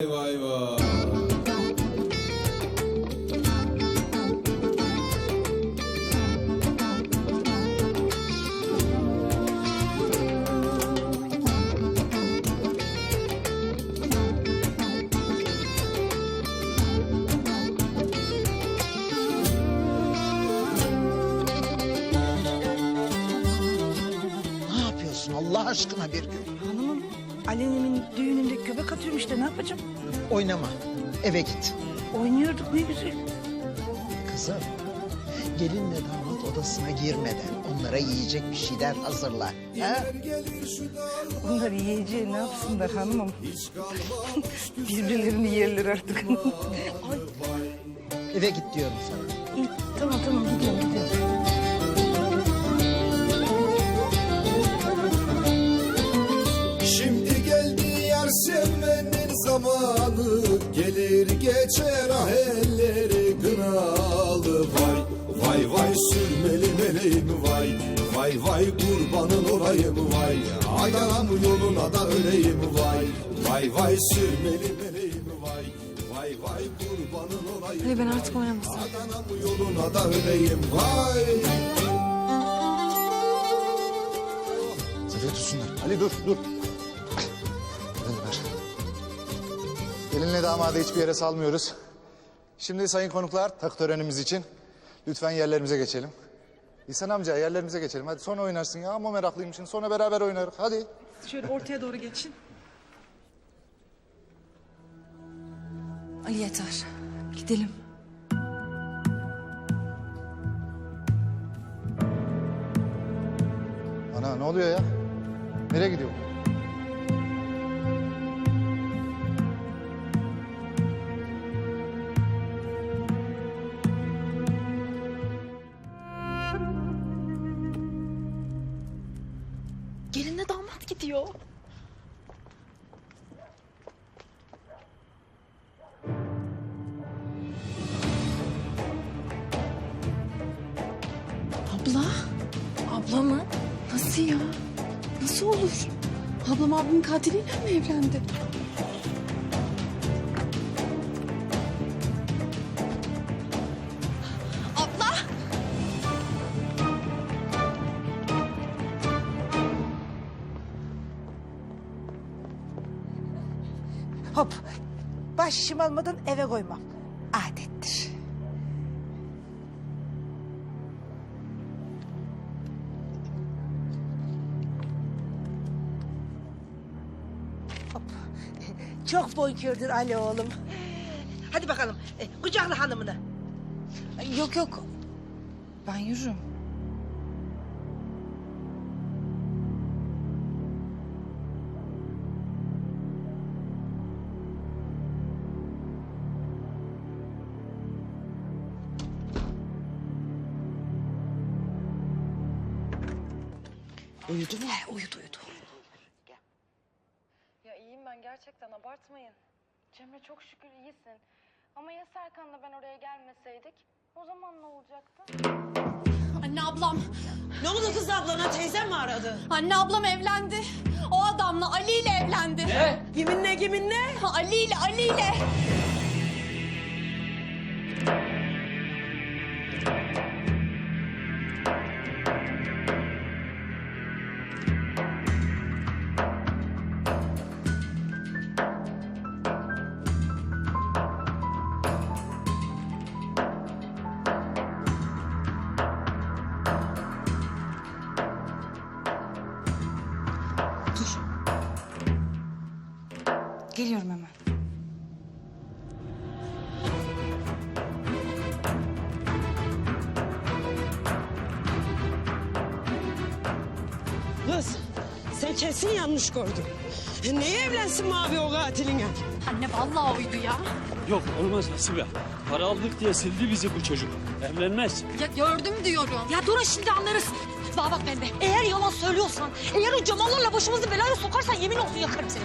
Vay vay. Ne yapıyorsun Allah aşkına bir gün? Hanımım Alenemin düğününde göbek atıyorum işte ne yapacağım? Oynama. Eve git. Oynuyorduk ne güzel. Kızım. Gelinle damat odasına girmeden onlara yiyecek bir şeyler hazırla. Ha? Bunlar yiyeceği ne yapsınlar hanımım? Birbirlerini yerler artık. Eve git diyorum sana. iyi, tamam tamam gidiyorum gidiyorum. Gelir geçer ah elleri kınalı. Vay vay vay sürmeli meleğim vay. Vay vay kurbanın olayım vay. Adanam yoluna da öleyim vay. Vay vay sürmeli meleğim vay. Vay vay kurbanın olayım Hayır ben artık oynamasam. Adanam yoluna da öleyim vay. Zafer tutsunlar. Ali dur dur. Gelinle damadı hiçbir yere salmıyoruz. Şimdi sayın konuklar tak törenimiz için lütfen yerlerimize geçelim. İhsan amca yerlerimize geçelim. Hadi sonra oynarsın ya ama meraklıymışsın. Sonra beraber oynarız. Hadi. Şöyle ortaya doğru geçin. Ali yeter. Gidelim. Ana ne oluyor ya? Nereye gidiyor? bu? Gidiyor. Abla? Abla mı? Nasıl ya? Nasıl olur? Ablam abimin katiliyle mi evlendi? Baş şişim almadan eve koymam. Adettir. Hop. Çok bonkördür Ali oğlum. Hadi bakalım. E, kucakla hanımını. Yok yok. Ben yürürüm. Uyudu mu? He, uyudu uyudu. Ya iyiyim ben gerçekten abartmayın. Cemre çok şükür iyisin. Ama ya Serkan'la ben oraya gelmeseydik? O zaman ne olacaktı? Anne ablam. Ne oldu kız ablana teyzem mi aradı? Anne ablam evlendi. O adamla Ali ile evlendi. Ne? Kiminle kiminle? Ali ile Ali ile. Dur. Geliyorum hemen. Kız sen kesin yanlış gördün. Neye evlensin mavi o katiline? Anne vallahi uydu ya. Yok olmaz Hasibe. Para aldık diye sildi bizi bu çocuk. Evlenmez. Ya gördüm diyorum. Ya dur şimdi anlarız. Bana bak bende. Eğer yalan söylüyorsan, eğer o Cemal'larla başımızı belaya sokarsan yemin olsun yakarım seni.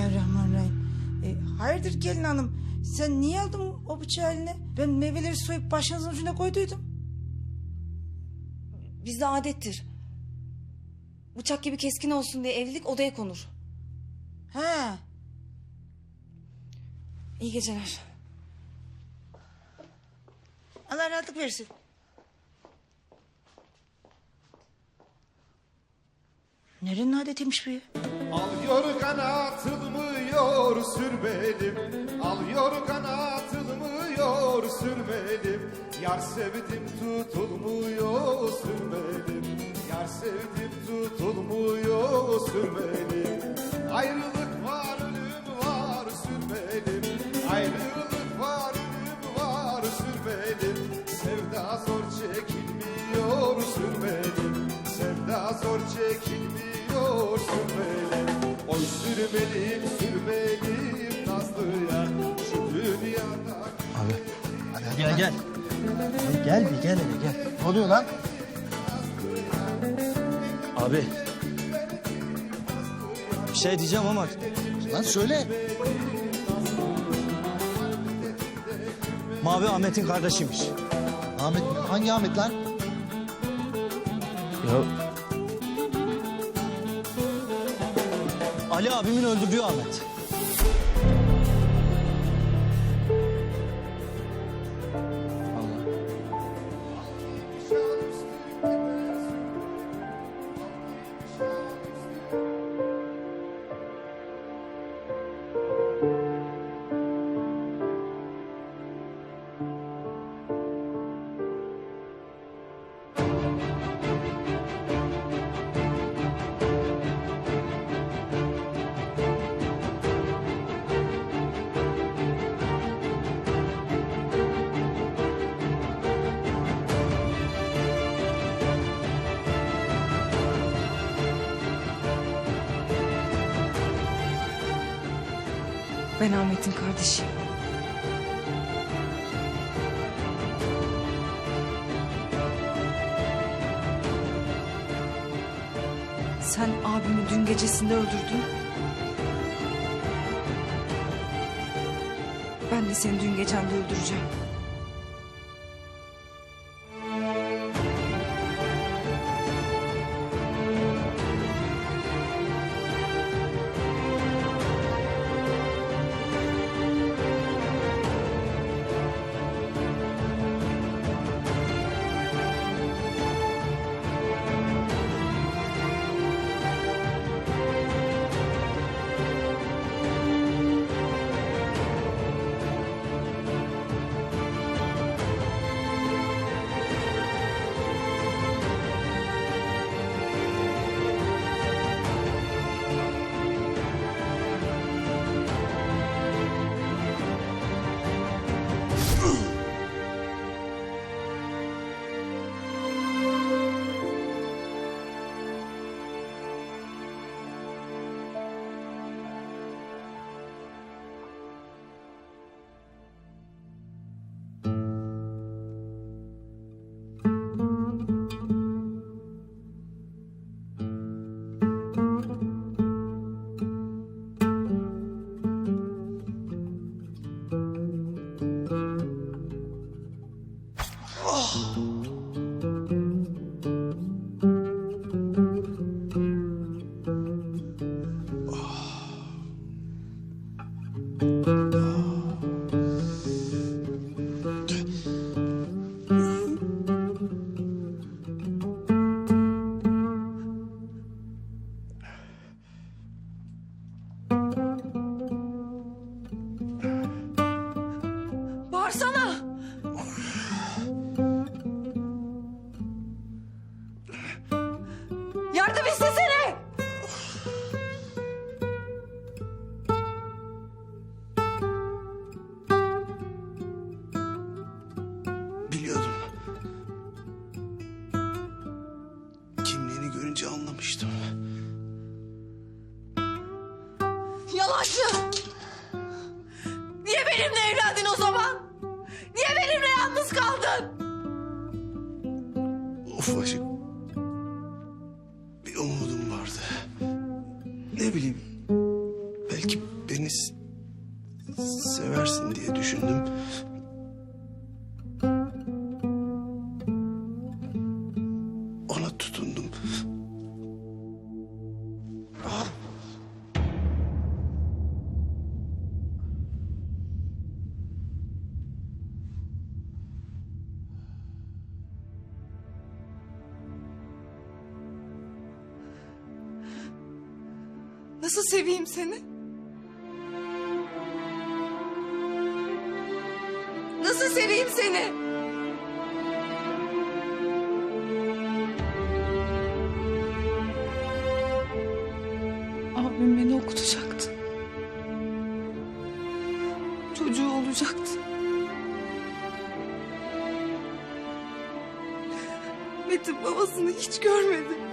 Bismillahirrahmanirrahim. E, hayırdır gelin hanım? Sen niye aldın o bıçağı eline? Ben meyveleri soyup başınızın ucuna koyduydum. Bizde adettir. Bıçak gibi keskin olsun diye evlilik odaya konur. He. İyi geceler. Allah rahatlık versin. Nerenin adetiymiş bu ya? Al yorgan atılmıyor sürmelim Al yorgan atılmıyor sürmelim Yar sevdim tutulmuyor sürmelim Yar sevdim tutulmuyor sürmelim Ayrılık var ölüm var sürmelim Ayrılık var ölüm var sürmelim Sevda zor çekilmiyor sürmelim Sevda zor çekilmiyor sürmelim Oy sürmelim sürmelim Nazlı'ya Şu dünyada Abi. Hadi hadi. Gel gel. Gel bir gel hele gel. Ne oluyor lan? Abi. Bir şey diyeceğim ama Lan söyle. Mavi Ahmet'in kardeşiymiş. Ahmet hangi Ahmet lan? Ya. Ali abimin öldürdüğü Ahmet. Ben Ahmet'in kardeşiyim. Sen abimi dün gecesinde öldürdün. Ben de seni dün gecende öldüreceğim. Yalancı! Niye benimle evlendin o zaman? Niye benimle yalnız kaldın? Ufacık bir umudum vardı. Ne bileyim Nasıl seveyim seni? Nasıl seveyim seni? Abim beni okutacaktı. Çocuğu olacaktı. Metin babasını hiç görmedi.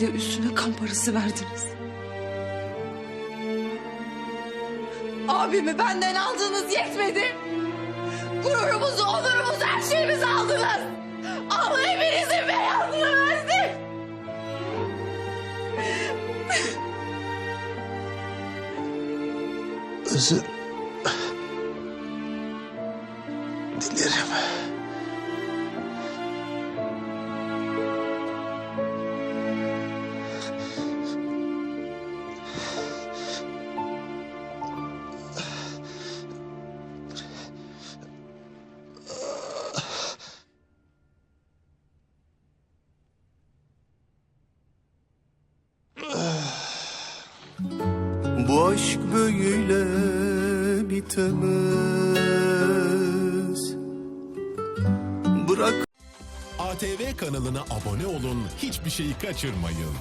Bir de üstüne kan parası verdiniz. Abimi benden aldığınız yetmedi. Gururumuzu, onurumuzu, her şeyimizi aldınız. Bitemez. Bırak ATV kanalına abone olun, hiçbir şeyi kaçırmayın.